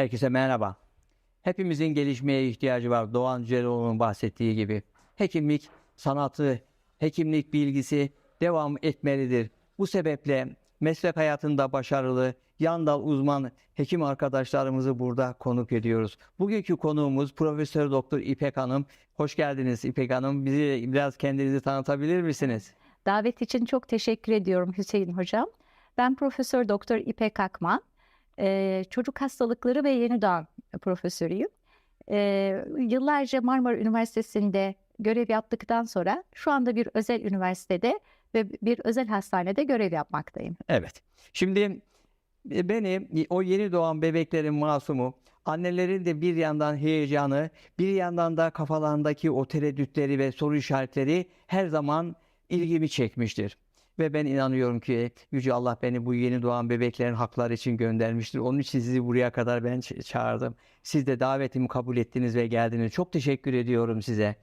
Herkese merhaba. Hepimizin gelişmeye ihtiyacı var. Doğan Cüceloğlu'nun bahsettiği gibi. Hekimlik sanatı, hekimlik bilgisi devam etmelidir. Bu sebeple meslek hayatında başarılı, yan dal uzman hekim arkadaşlarımızı burada konuk ediyoruz. Bugünkü konuğumuz Profesör Doktor İpek Hanım. Hoş geldiniz İpek Hanım. Bizi biraz kendinizi tanıtabilir misiniz? Davet için çok teşekkür ediyorum Hüseyin Hocam. Ben Profesör Doktor İpek Akman. Çocuk hastalıkları ve yeni doğan profesörüyüm. Ee, yıllarca Marmara Üniversitesi'nde görev yaptıktan sonra şu anda bir özel üniversitede ve bir özel hastanede görev yapmaktayım. Evet. Şimdi e, beni o yeni doğan bebeklerin masumu, annelerin de bir yandan heyecanı, bir yandan da kafalarındaki o tereddütleri ve soru işaretleri her zaman ilgimi çekmiştir. Ve ben inanıyorum ki Yüce Allah beni bu yeni doğan bebeklerin hakları için göndermiştir. Onun için sizi buraya kadar ben çağırdım. Siz de davetimi kabul ettiniz ve geldiniz. Çok teşekkür ediyorum size.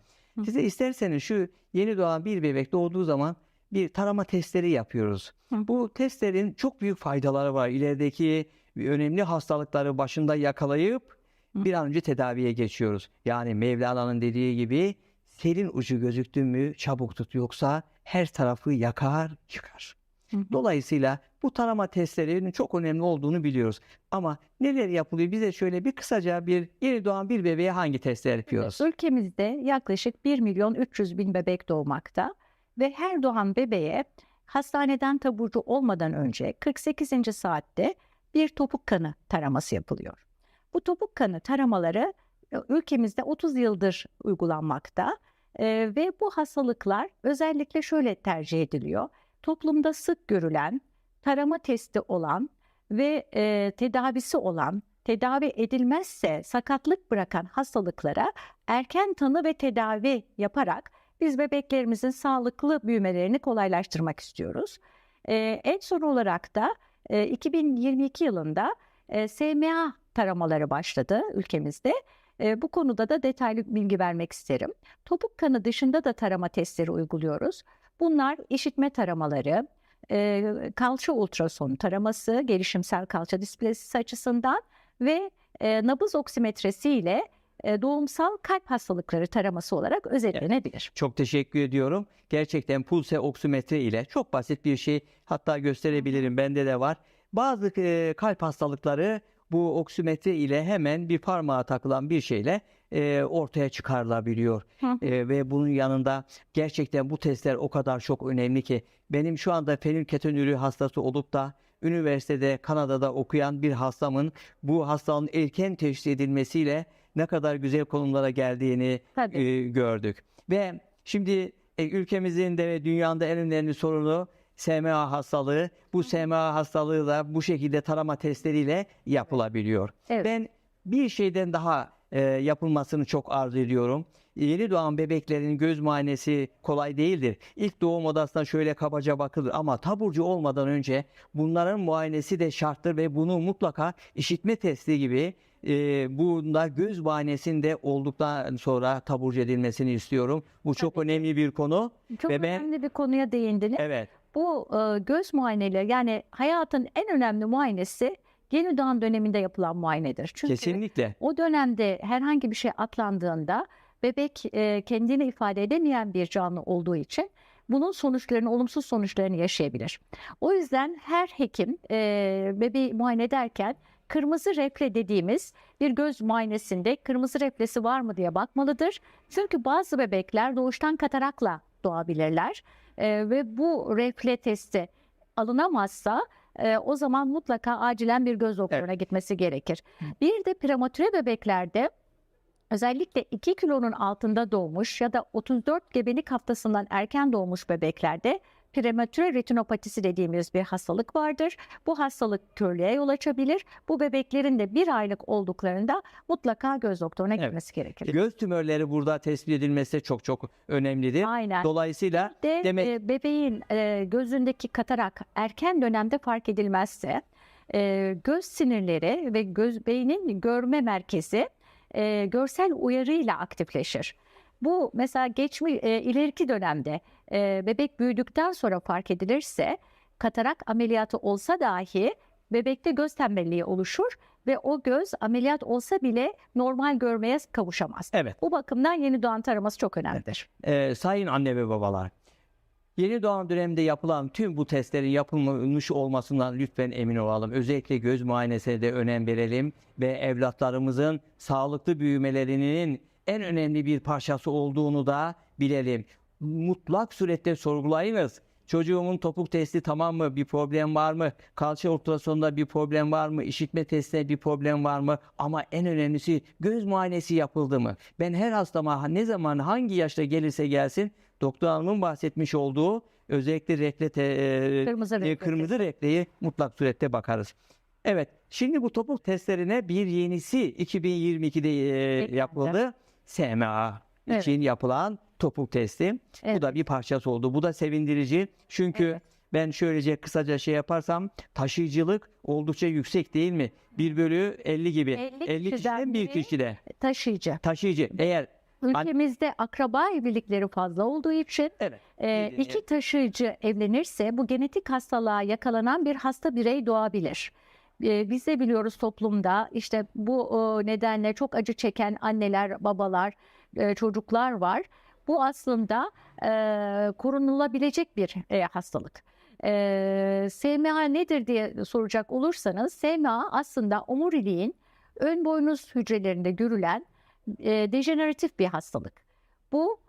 Size isterseniz şu yeni doğan bir bebek doğduğu zaman bir tarama testleri yapıyoruz. Hı. Bu testlerin çok büyük faydaları var. İlerideki önemli hastalıkları başında yakalayıp Hı. bir an önce tedaviye geçiyoruz. Yani Mevlana'nın dediği gibi selin ucu gözüktü mü çabuk tut yoksa her tarafı yakar yıkar. Dolayısıyla bu tarama testlerinin çok önemli olduğunu biliyoruz. Ama neler yapılıyor? Bize şöyle bir kısaca bir yeni doğan bir bebeğe hangi testler yapıyoruz? Ülkemizde yaklaşık 1 milyon 300 bin bebek doğmakta ve her doğan bebeğe hastaneden taburcu olmadan önce 48. saatte bir topuk kanı taraması yapılıyor. Bu topuk kanı taramaları e, ülkemizde 30 yıldır uygulanmakta E, ve bu hastalıklar özellikle şöyle tercih ediliyor. Toplumda sık görülen, tarama testi olan ve e, tedavisi olan, tedavi edilmezse sakatlık bırakan hastalıklara erken tanı ve tedavi yaparak biz bebeklerimizin sağlıklı büyümelerini kolaylaştırmak istiyoruz. Ee, en son olarak da e, 2022 yılında e, SMA taramaları başladı ülkemizde. E, bu konuda da detaylı bilgi vermek isterim. Topuk kanı dışında da tarama testleri uyguluyoruz. Bunlar işitme taramaları, e, kalça ultrason taraması, gelişimsel kalça displasisi açısından ve e, nabız oksimetresi ile doğumsal kalp hastalıkları taraması olarak özetlenebilir. Çok teşekkür ediyorum. Gerçekten pulse oksimetre ile çok basit bir şey hatta gösterebilirim bende de var. Bazı kalp hastalıkları bu oksimetre ile hemen bir parmağa takılan bir şeyle e, ortaya çıkarılabiliyor. Hı. E, ve bunun yanında gerçekten bu testler o kadar çok önemli ki benim şu anda fenilketonürü hastası olup da üniversitede Kanada'da okuyan bir hastamın bu hastalığın erken teşhis edilmesiyle ne kadar güzel konumlara geldiğini Tabii. e, gördük. Ve şimdi e, ülkemizin de ve dünyanın en önemli sorunu SMA hastalığı. Bu SMA hastalığı da bu şekilde tarama testleriyle yapılabiliyor. Evet. Ben bir şeyden daha e, yapılmasını çok arzu ediyorum. Yeni doğan bebeklerin göz muayenesi kolay değildir. İlk doğum odasına şöyle kabaca bakılır ama taburcu olmadan önce bunların muayenesi de şarttır ve bunu mutlaka işitme testi gibi e, bunda göz muayenesinde olduktan sonra taburcu edilmesini istiyorum. Bu çok Tabii önemli bir konu. Çok ve ben- önemli bir konuya değindiniz. Evet. Bu e, göz muayeneleri yani hayatın en önemli muayenesi yeni doğan döneminde yapılan muayenedir. Çünkü Kesinlikle. o dönemde herhangi bir şey atlandığında bebek e, kendini ifade edemeyen bir canlı olduğu için bunun sonuçlarını, olumsuz sonuçlarını yaşayabilir. O yüzden her hekim e, bebeği muayene ederken kırmızı refle dediğimiz bir göz muayenesinde kırmızı reflesi var mı diye bakmalıdır. Çünkü bazı bebekler doğuştan katarakla doğabilirler E, ve bu refle testi alınamazsa e, o zaman mutlaka acilen bir göz doktoruna gitmesi gerekir. Bir de prematüre bebeklerde özellikle 2 kilonun altında doğmuş ya da 34 gebelik haftasından erken doğmuş bebeklerde prematüre retinopatisi dediğimiz bir hastalık vardır. Bu hastalık körlüğe yol açabilir. Bu bebeklerin de bir aylık olduklarında mutlaka göz doktoruna Evet. gitmesi gerekir. Göz tümörleri burada tespit edilmesi çok çok önemlidir. Aynen. Dolayısıyla de demek e, bebeğin e, gözündeki katarak erken dönemde fark edilmezse e, göz sinirleri ve göz beynin görme merkezi e, görsel uyarıyla aktifleşir. Bu mesela geçmiş e, ileriki dönemde e, bebek büyüdükten sonra fark edilirse katarak ameliyatı olsa dahi bebekte göz tembelliği oluşur ve o göz ameliyat olsa bile normal görmeye kavuşamaz. Evet. Bu bakımdan yeni doğan taraması çok önemlidir. Ee, sayın anne ve babalar, yeni doğan dönemde yapılan tüm bu testlerin yapılmış olmasından lütfen emin olalım. Özellikle göz muayenesine de önem verelim ve evlatlarımızın sağlıklı büyümelerinin en önemli bir parçası olduğunu da bilelim. Mutlak surette sorgulayınız. Çocuğumun topuk testi tamam mı? Bir problem var mı? Kalça ultrasonunda bir problem var mı? İşitme testinde bir problem var mı? Ama en önemlisi göz muayenesi yapıldı mı? Ben her hastama ne zaman hangi yaşta gelirse gelsin doktor hanımın bahsetmiş olduğu özellikle rekle te- e, Kırmızı e, renkli kırmızı rekleyi mutlak surette bakarız. Evet, şimdi bu topuk testlerine bir yenisi 2022'de e, Eklendi. yapıldı. SMA Evet. için yapılan topuk testi. Evet. Bu da bir parçası oldu. Bu da sevindirici. Çünkü Evet. ben şöylece kısaca şey yaparsam taşıyıcılık oldukça yüksek değil mi? 1 bölü 50 gibi. 50 50 kişiden bir kişide Taşıyıcı. taşıyıcı. Eğer Ülkemizde akraba evlilikleri fazla olduğu için evet e, iki taşıyıcı evlenirse bu genetik hastalığa yakalanan bir hasta birey doğabilir. Biz de biliyoruz toplumda işte bu nedenle çok acı çeken anneler, babalar, çocuklar var. Bu aslında e, korunulabilecek bir hastalık. SMA nedir diye soracak olursanız SMA aslında omuriliğin ön boynuz hücrelerinde görülen e, dejeneratif bir hastalık. Bu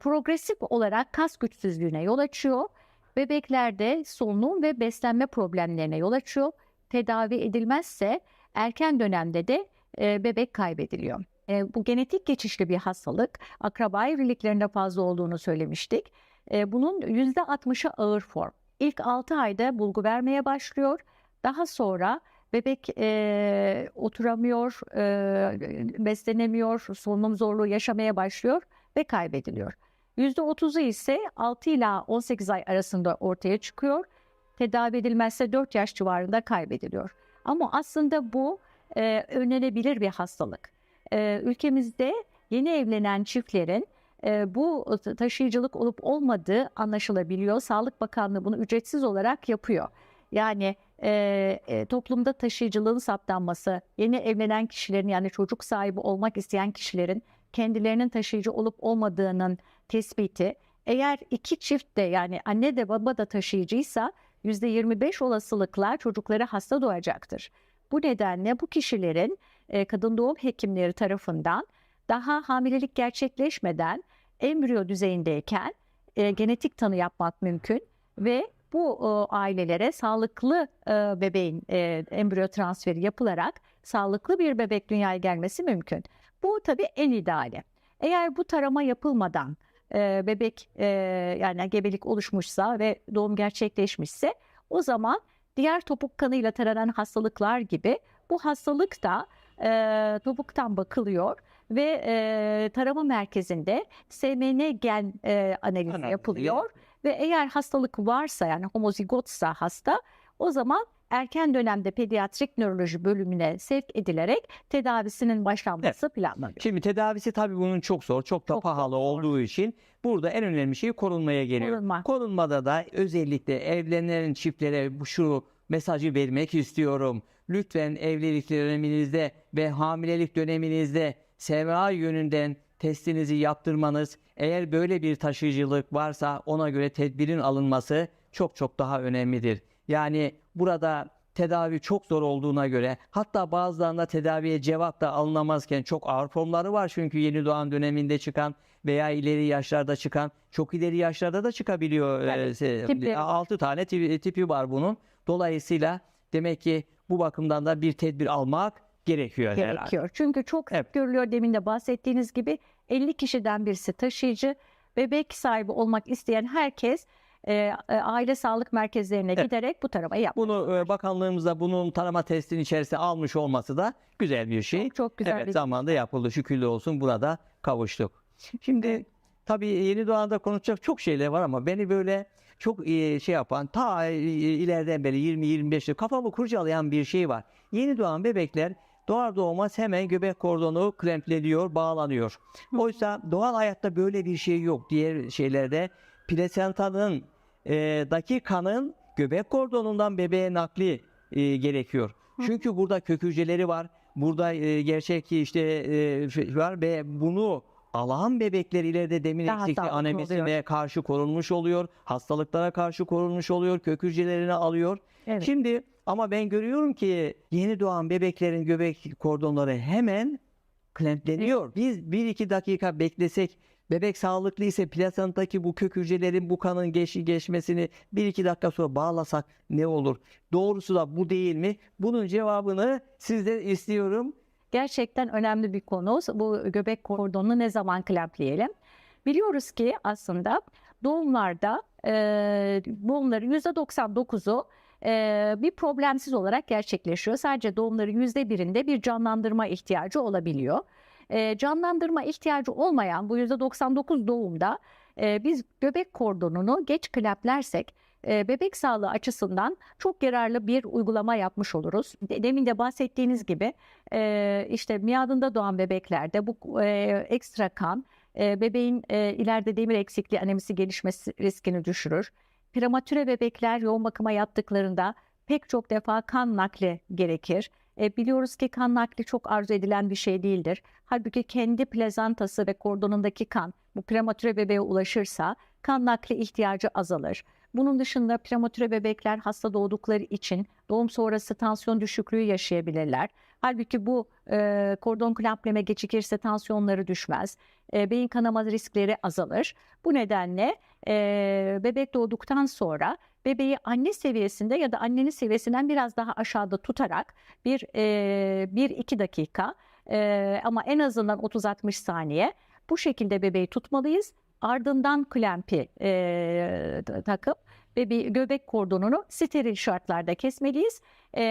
progresif olarak kas güçsüzlüğüne yol açıyor. Bebeklerde solunum ve beslenme problemlerine yol açıyor. Tedavi edilmezse erken dönemde de e, bebek kaybediliyor. E, bu genetik geçişli bir hastalık. Akraba evliliklerinde fazla olduğunu söylemiştik. E, bunun %60'ı ağır form. İlk 6 ayda bulgu vermeye başlıyor. Daha sonra bebek e, oturamıyor, e, beslenemiyor, solunum zorluğu yaşamaya başlıyor ve kaybediliyor. %30'u ise 6 ila 18 ay arasında ortaya çıkıyor. Tedavi edilmezse 4 yaş civarında kaybediliyor. Ama aslında bu e, önlenebilir bir hastalık. E, ülkemizde yeni evlenen çiftlerin e, bu taşıyıcılık olup olmadığı anlaşılabiliyor. Sağlık Bakanlığı bunu ücretsiz olarak yapıyor. Yani e, e, toplumda taşıyıcılığın saptanması, yeni evlenen kişilerin yani çocuk sahibi olmak isteyen kişilerin kendilerinin taşıyıcı olup olmadığının tespiti. Eğer iki çift de yani anne de baba da taşıyıcıysa %25 olasılıkla çocukları hasta doğacaktır. Bu nedenle bu kişilerin e, kadın doğum hekimleri tarafından daha hamilelik gerçekleşmeden embriyo düzeyindeyken e, genetik tanı yapmak mümkün ve bu ailelere sağlıklı e, bebeğin embriyo transferi yapılarak sağlıklı bir bebek dünyaya gelmesi mümkün. Bu tabii en ideali. Eğer bu tarama yapılmadan e, bebek e, yani gebelik oluşmuşsa ve doğum gerçekleşmişse o zaman diğer topuk kanıyla taranan hastalıklar gibi bu hastalık da e, topuktan bakılıyor ve e, tarama merkezinde SMN gen e, analizi Analizi. yapılıyor ve eğer hastalık varsa yani homozigotsa hasta o zaman erken dönemde pediatrik nöroloji bölümüne sevk edilerek tedavisinin başlanması planlanıyor. Şimdi tedavisi tabii bunun çok zor, çok da Çok pahalı zor. olduğu için burada en önemli şey korunmaya geliyor. Korunma. Korunmada da özellikle evlenen çiftlere bu şu mesajı vermek istiyorum. Lütfen evlilik döneminizde ve hamilelik döneminizde SMA yönünden testinizi yaptırmanız, eğer böyle bir taşıyıcılık varsa ona göre tedbirin alınması çok çok daha önemlidir. Yani burada tedavi çok zor olduğuna göre hatta bazılarında tedaviye cevap da alınamazken çok ağır formları var çünkü yeni doğan döneminde çıkan veya ileri yaşlarda çıkan çok ileri yaşlarda da çıkabiliyor. Evet, Ee, var. 6 tane tipi, tipi var bunun. Dolayısıyla demek ki bu bakımdan da bir tedbir almak gerekiyor herhalde. gerekiyor. Çünkü çok Evet. görülüyor demin de bahsettiğiniz gibi 50 kişiden birisi taşıyıcı. Bebek sahibi olmak isteyen herkes e, e, aile sağlık merkezlerine Evet. giderek bu taramayı yapıyor. Bunu e, bakanlığımızda bunun tarama testinin içerisine almış olması da güzel bir şey. Çok, çok güzel evet bir zamanında yapıldı. Şükürler olsun burada kavuştuk. Şimdi tabii yeni doğanda konuşacak çok şeyler var ama beni böyle çok e, şey yapan ta e, ileriden beri 20-25 yıl kafamı kurcalayan bir şey var. Yeni doğan bebekler doğar doğmaz hemen göbek kordonu klempleniyor, bağlanıyor. Oysa doğal hayatta böyle bir şey yok. Diğer şeylerde plasentanın e, daki kanın göbek kordonundan bebeğe nakli e, gerekiyor. Çünkü burada kök hücreleri var. Burada e, gerçek işte e, f- var ve bunu alan bebekler ileride demir Daha eksikliği anemisine karşı korunmuş oluyor. Hastalıklara karşı korunmuş oluyor. Kök hücrelerini alıyor. Evet. Şimdi ama ben görüyorum ki yeni doğan bebeklerin göbek kordonları hemen klempleniyor. Biz 1-2 dakika beklesek bebek sağlıklı ise plasentadaki bu kök hücrelerin bu kanın geç, geçmesini 1-2 dakika sonra bağlasak ne olur? Doğrusu da bu değil mi? Bunun cevabını sizden istiyorum. Gerçekten önemli bir konu. Bu göbek kordonunu ne zaman klampleyelim? Biliyoruz ki aslında doğumlarda e, doğumların %99'u e, bir problemsiz olarak gerçekleşiyor. Sadece doğumların %1'inde bir canlandırma ihtiyacı olabiliyor. Canlandırma ihtiyacı olmayan bu %99 doğumda biz göbek kordonunu geç klamplersek e, bebek sağlığı açısından çok yararlı bir uygulama yapmış oluruz. De- Demin de bahsettiğiniz gibi işte miadında doğan bebeklerde bu ekstra kan bebeğin ileride demir eksikliği anemisi gelişmesi riskini düşürür. Prematüre bebekler yoğun bakıma yattıklarında pek çok defa kan nakli gerekir. E, biliyoruz ki kan nakli çok arzu edilen bir şey değildir. Halbuki kendi plazantası ve kordonundaki kan bu prematüre bebeğe ulaşırsa kan nakli ihtiyacı azalır. Bunun dışında prematüre bebekler hasta doğdukları için doğum sonrası tansiyon düşüklüğü yaşayabilirler. Halbuki bu e, kordon klempleme gecikirse tansiyonları düşmez. E, beyin kanama riskleri azalır. Bu nedenle e, bebek doğduktan sonra bebeği anne seviyesinde ya da annenin seviyesinden biraz daha aşağıda tutarak bir e, bir iki dakika e, ama en azından 30-60 saniye bu şekilde bebeği tutmalıyız. Ardından klempi e, takıp bebeği göbek kordonunu steril şartlarda kesmeliyiz E,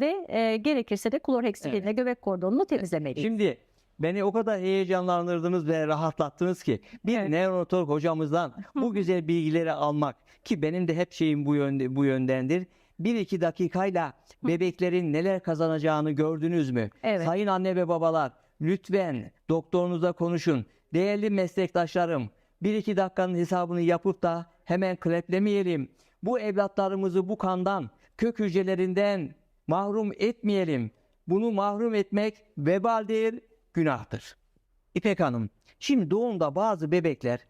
ve e, gerekirse de klorheksilinle göbek kordonunu temizlemeliyiz. Şimdi beni o kadar heyecanlandırdınız ve rahatlattınız ki bir Evet. neonatolog hocamızdan bu güzel bilgileri almak ki benim de hep şeyim bu yönde bu yöndendir. Bir iki dakikayla bebeklerin neler kazanacağını gördünüz mü? Evet. Sayın anne ve babalar lütfen doktorunuza konuşun. Değerli meslektaşlarım bir iki dakikanın hesabını yapıp da hemen kleplemeyelim. Bu evlatlarımızı bu kandan, kök hücrelerinden mahrum etmeyelim. Bunu mahrum etmek vebaldir, günahtır. İpek Hanım, şimdi doğumda bazı bebekler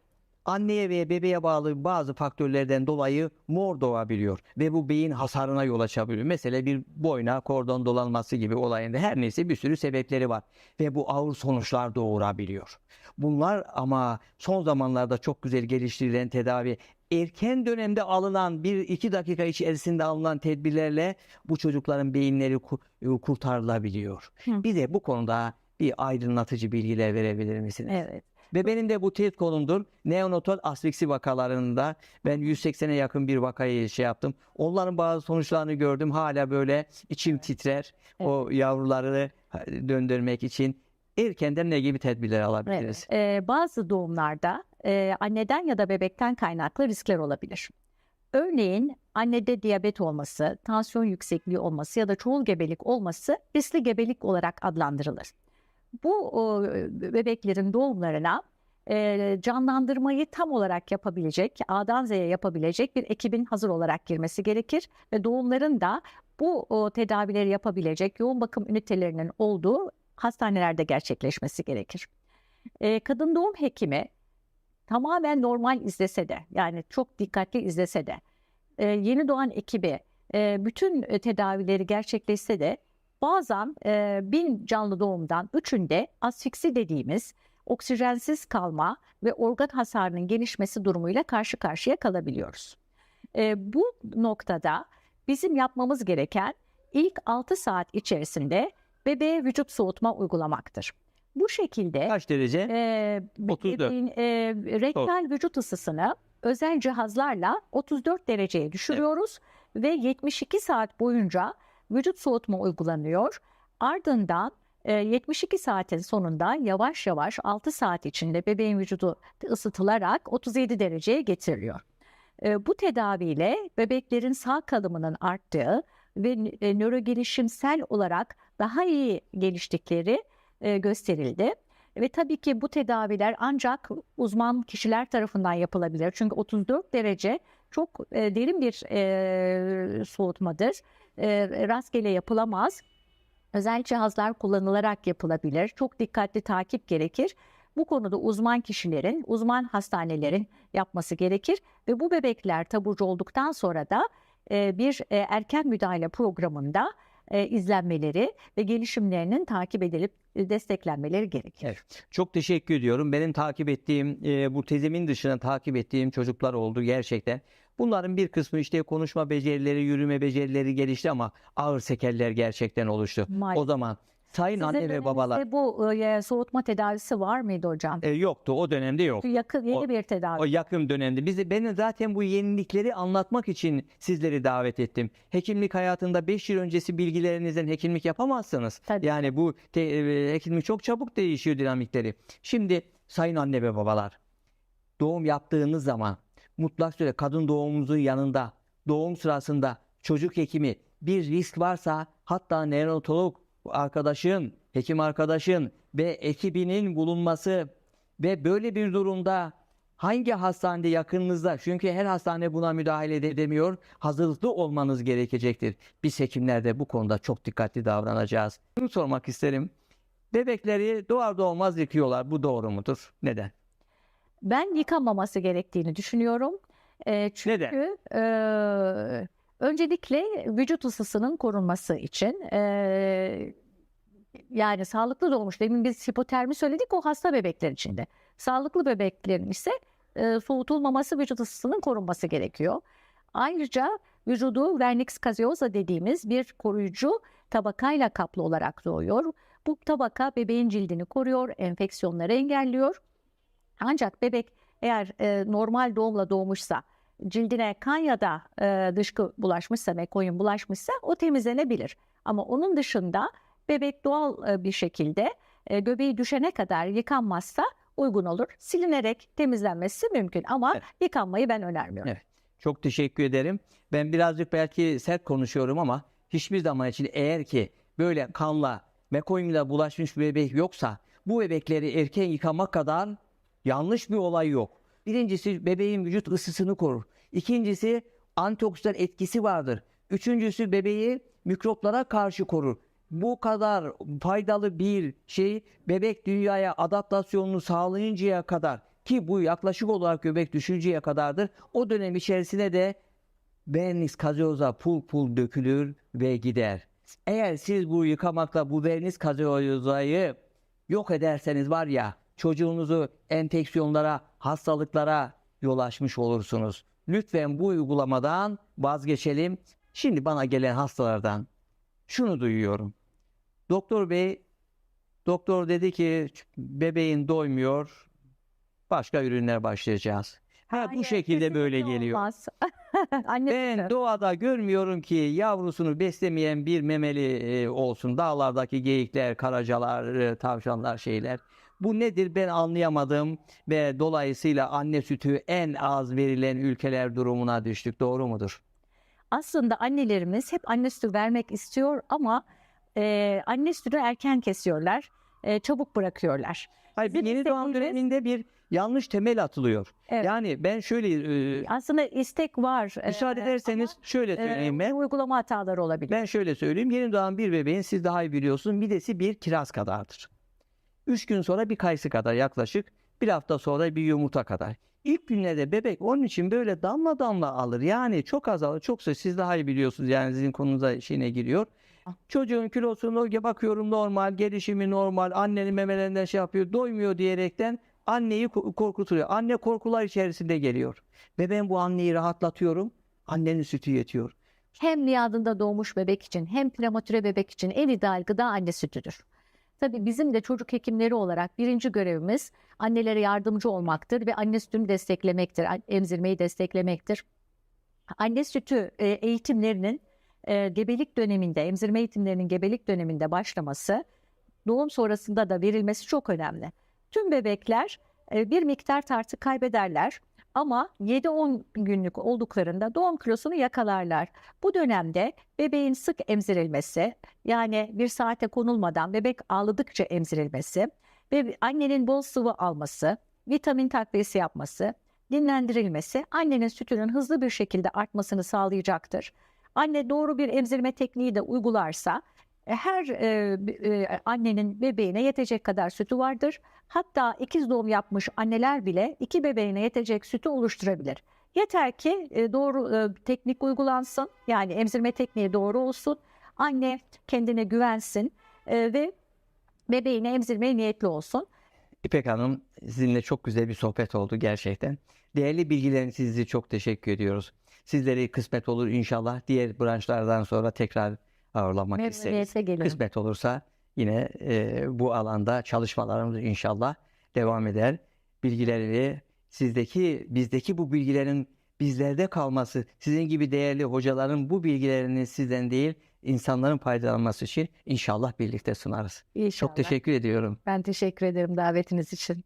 anneye ve bebeğe bağlı bazı faktörlerden dolayı mor doğabiliyor ve bu beyin hasarına yol açabiliyor. Mesela bir boyna kordon dolanması gibi olayında her neyse bir sürü sebepleri var ve bu ağır sonuçlar doğurabiliyor. Bunlar ama son zamanlarda çok güzel geliştirilen tedavi erken dönemde alınan bir iki dakika içerisinde alınan tedbirlerle bu çocukların beyinleri ku- kurtarılabiliyor. Hı. Bir de bu konuda bir aydınlatıcı bilgiler verebilir misiniz? Evet. Ve benim de bu test konumdur. Neonatal asfiksi vakalarında ben 180'e yakın bir vakayı şey yaptım. Onların bazı sonuçlarını gördüm. Hala böyle içim titrer. O yavruları döndürmek için erkenden ne gibi tedbirler alabiliriz? Evet. Ee, bazı doğumlarda e, anneden ya da bebekten kaynaklı riskler olabilir. Örneğin annede diyabet olması, tansiyon yüksekliği olması ya da çoğul gebelik olması riskli gebelik olarak adlandırılır. Bu o, bebeklerin doğumlarına e, canlandırmayı tam olarak yapabilecek, A'dan Z'ye yapabilecek bir ekibin hazır olarak girmesi gerekir ve doğumların da bu tedavileri yapabilecek yoğun bakım ünitelerinin olduğu hastanelerde gerçekleşmesi gerekir. E, kadın doğum hekimi tamamen normal izlese de yani çok dikkatli izlese de e, yeni doğan ekibi e, bütün e, tedavileri gerçekleşse de bazen e, bin canlı doğumdan üçünde asfiksi dediğimiz oksijensiz kalma ve organ hasarının gelişmesi durumuyla karşı karşıya kalabiliyoruz. E, bu noktada bizim yapmamız gereken ilk 6 saat içerisinde bebeğe vücut soğutma uygulamaktır. Bu şekilde Kaç derece? e, 34. bebeğin, e, rektal vücut ısısını özel cihazlarla 34 dereceye düşürüyoruz ve 72 saat boyunca vücut soğutma uygulanıyor. Ardından e, 72 saatin sonunda yavaş yavaş 6 saat içinde bebeğin vücudu ısıtılarak 37 dereceye getiriliyor. E, Bu tedaviyle bebeklerin sağ kalımının arttığı ve e, nörogelişimsel olarak daha iyi geliştikleri e, gösterildi. Ve tabii ki bu tedaviler ancak uzman kişiler tarafından yapılabilir. Çünkü 34 derece çok e, derin bir e, soğutmadır. E, rastgele yapılamaz. Özel cihazlar kullanılarak yapılabilir. Çok dikkatli takip gerekir. Bu konuda uzman kişilerin, uzman hastanelerin yapması gerekir ve bu bebekler taburcu olduktan sonra da e, bir e, erken müdahale programında e, izlenmeleri ve gelişimlerinin takip edilip e, desteklenmeleri gerekir. Evet. Çok teşekkür ediyorum. Benim takip ettiğim, e, bu tezimin dışında takip ettiğim çocuklar oldu gerçekten. Bunların bir kısmı işte konuşma becerileri, yürüme becerileri gelişti ama ağır sekeller gerçekten oluştu. Maalesef. O zaman sayın Sizin anne ve babalar bu e, soğutma tedavisi var mıydı hocam? e, yoktu. O dönemde yok. Yakın yeni o- bir tedavi. O yakın dönemde. Biz de, ben zaten bu yenilikleri anlatmak için sizleri davet ettim. Hekimlik hayatında 5 yıl öncesi bilgilerinizden hekimlik yapamazsınız. Tabii. Yani bu te- e, hekimlik çok çabuk değişiyor dinamikleri. Şimdi sayın anne ve babalar doğum yaptığınız zaman mutlak süre kadın doğumunuzun yanında doğum sırasında çocuk hekimi bir risk varsa hatta neonatolog arkadaşın, hekim arkadaşın ve ekibinin bulunması ve böyle bir durumda hangi hastanede yakınınızda çünkü her hastane buna müdahale edemiyor hazırlıklı olmanız gerekecektir. Biz hekimler de bu konuda çok dikkatli davranacağız. Bunu sormak isterim. Bebekleri doğar doğmaz yıkıyorlar. Bu doğru mudur? Neden? Ben yıkanmaması gerektiğini düşünüyorum. E, çünkü e, öncelikle vücut ısısının korunması için e, yani sağlıklı doğmuş demin biz hipotermi söyledik o hasta bebekler içinde. Sağlıklı bebeklerin ise e, soğutulmaması vücut ısısının korunması gerekiyor. Ayrıca vücudu vernix caseosa dediğimiz bir koruyucu tabakayla kaplı olarak doğuyor. Bu tabaka bebeğin cildini koruyor, enfeksiyonları engelliyor. Ancak bebek eğer e, normal doğumla doğmuşsa, cildine kan ya da e, dışkı bulaşmışsa, mekoyun bulaşmışsa o temizlenebilir. Ama onun dışında bebek doğal e, bir şekilde e, göbeği düşene kadar yıkanmazsa uygun olur. Silinerek temizlenmesi mümkün ama Evet. yıkanmayı ben önermiyorum. Evet. Çok teşekkür ederim. Ben birazcık belki sert konuşuyorum ama hiçbir zaman için eğer ki böyle kanla, mekoyunla bulaşmış bir bebek yoksa bu bebekleri erken yıkamak kadar yanlış bir olay yok. Birincisi bebeğin vücut ısısını korur. İkincisi antioksidan etkisi vardır. Üçüncüsü bebeği mikroplara karşı korur. Bu kadar faydalı bir şey bebek dünyaya adaptasyonunu sağlayıncaya kadar ki bu yaklaşık olarak göbek düşünceye kadardır. O dönem içerisinde de vernis kazeoza pul pul dökülür ve gider. Eğer siz bu yıkamakla bu vernis kazeozayı yok ederseniz var ya çocuğunuzu enfeksiyonlara, hastalıklara yol açmış olursunuz. Lütfen bu uygulamadan vazgeçelim. Şimdi bana gelen hastalardan şunu duyuyorum. Doktor bey, doktor dedi ki bebeğin doymuyor, başka ürünler başlayacağız. Ha bu Hayır, şekilde böyle geliyor. olmaz. Anne Ben doğada görmüyorum ki yavrusunu beslemeyen bir memeli e, olsun. Dağlardaki geyikler, karacalar, e, tavşanlar şeyler. Bu nedir ben anlayamadım ve dolayısıyla anne sütü en az verilen ülkeler durumuna düştük. Doğru mudur? Aslında annelerimiz hep anne sütü vermek istiyor ama e, anne sütünü erken kesiyorlar, e, çabuk bırakıyorlar. Hayır, bir yeni doğan döneminde bir yanlış temel atılıyor. Evet. Yani ben şöyle e, Aslında istek var. e, müsaade ederseniz şöyle ama, e, söyleyeyim ben. uygulama hataları olabilir. Ben şöyle söyleyeyim. Yeni doğan bir bebeğin siz daha iyi biliyorsunuz midesi bir kiraz kadardır. Üç gün sonra bir kayısı kadar yaklaşık. Bir hafta sonra bir yumurta kadar. İlk günlerde bebek onun için böyle damla damla alır. Yani çok az alır. Çoksa siz daha iyi biliyorsunuz. Yani sizin konunuza şeyine giriyor. Çocuğun kilosunu bakıyorum normal, gelişimi normal, annenin memelerinden şey yapıyor, doymuyor diyerekten anneyi ko- korkutuyor. Anne korkular içerisinde geliyor. Ve ben bu anneyi rahatlatıyorum. Annenin sütü yetiyor. Hem niyadında doğmuş bebek için hem prematüre bebek için en ideal gıda anne sütüdür. Tabii bizim de çocuk hekimleri olarak birinci görevimiz annelere yardımcı olmaktır ve anne sütünü desteklemektir, emzirmeyi desteklemektir. Anne sütü e, eğitimlerinin e, gebelik döneminde, emzirme eğitimlerinin gebelik döneminde başlaması, doğum sonrasında da verilmesi çok önemli. Tüm bebekler e, bir miktar tartı kaybederler ama 7-10 günlük olduklarında doğum kilosunu yakalarlar. Bu dönemde bebeğin sık emzirilmesi, yani bir saate konulmadan bebek ağladıkça emzirilmesi ve annenin bol sıvı alması, vitamin takviyesi yapması, dinlendirilmesi annenin sütünün hızlı bir şekilde artmasını sağlayacaktır. Anne doğru bir emzirme tekniği de uygularsa her e, e, annenin bebeğine yetecek kadar sütü vardır. Hatta ikiz doğum yapmış anneler bile iki bebeğine yetecek sütü oluşturabilir. Yeter ki e, doğru e, teknik uygulansın. Yani emzirme tekniği doğru olsun. Anne kendine güvensin e, ve bebeğini emzirmeye niyetli olsun. İpek Hanım sizinle çok güzel bir sohbet oldu gerçekten. Değerli bilgileriniz sizi çok teşekkür ediyoruz. Sizleri kısmet olur inşallah diğer branşlardan sonra tekrar ağırlamak isteriz. Gelirim. Kısmet olursa yine e, bu alanda çalışmalarımız inşallah devam eder. Bilgileri sizdeki bizdeki bu bilgilerin bizlerde kalması, sizin gibi değerli hocaların bu bilgilerini sizden değil insanların faydalanması için inşallah birlikte sunarız. İnşallah. Çok teşekkür ediyorum. Ben teşekkür ederim davetiniz için.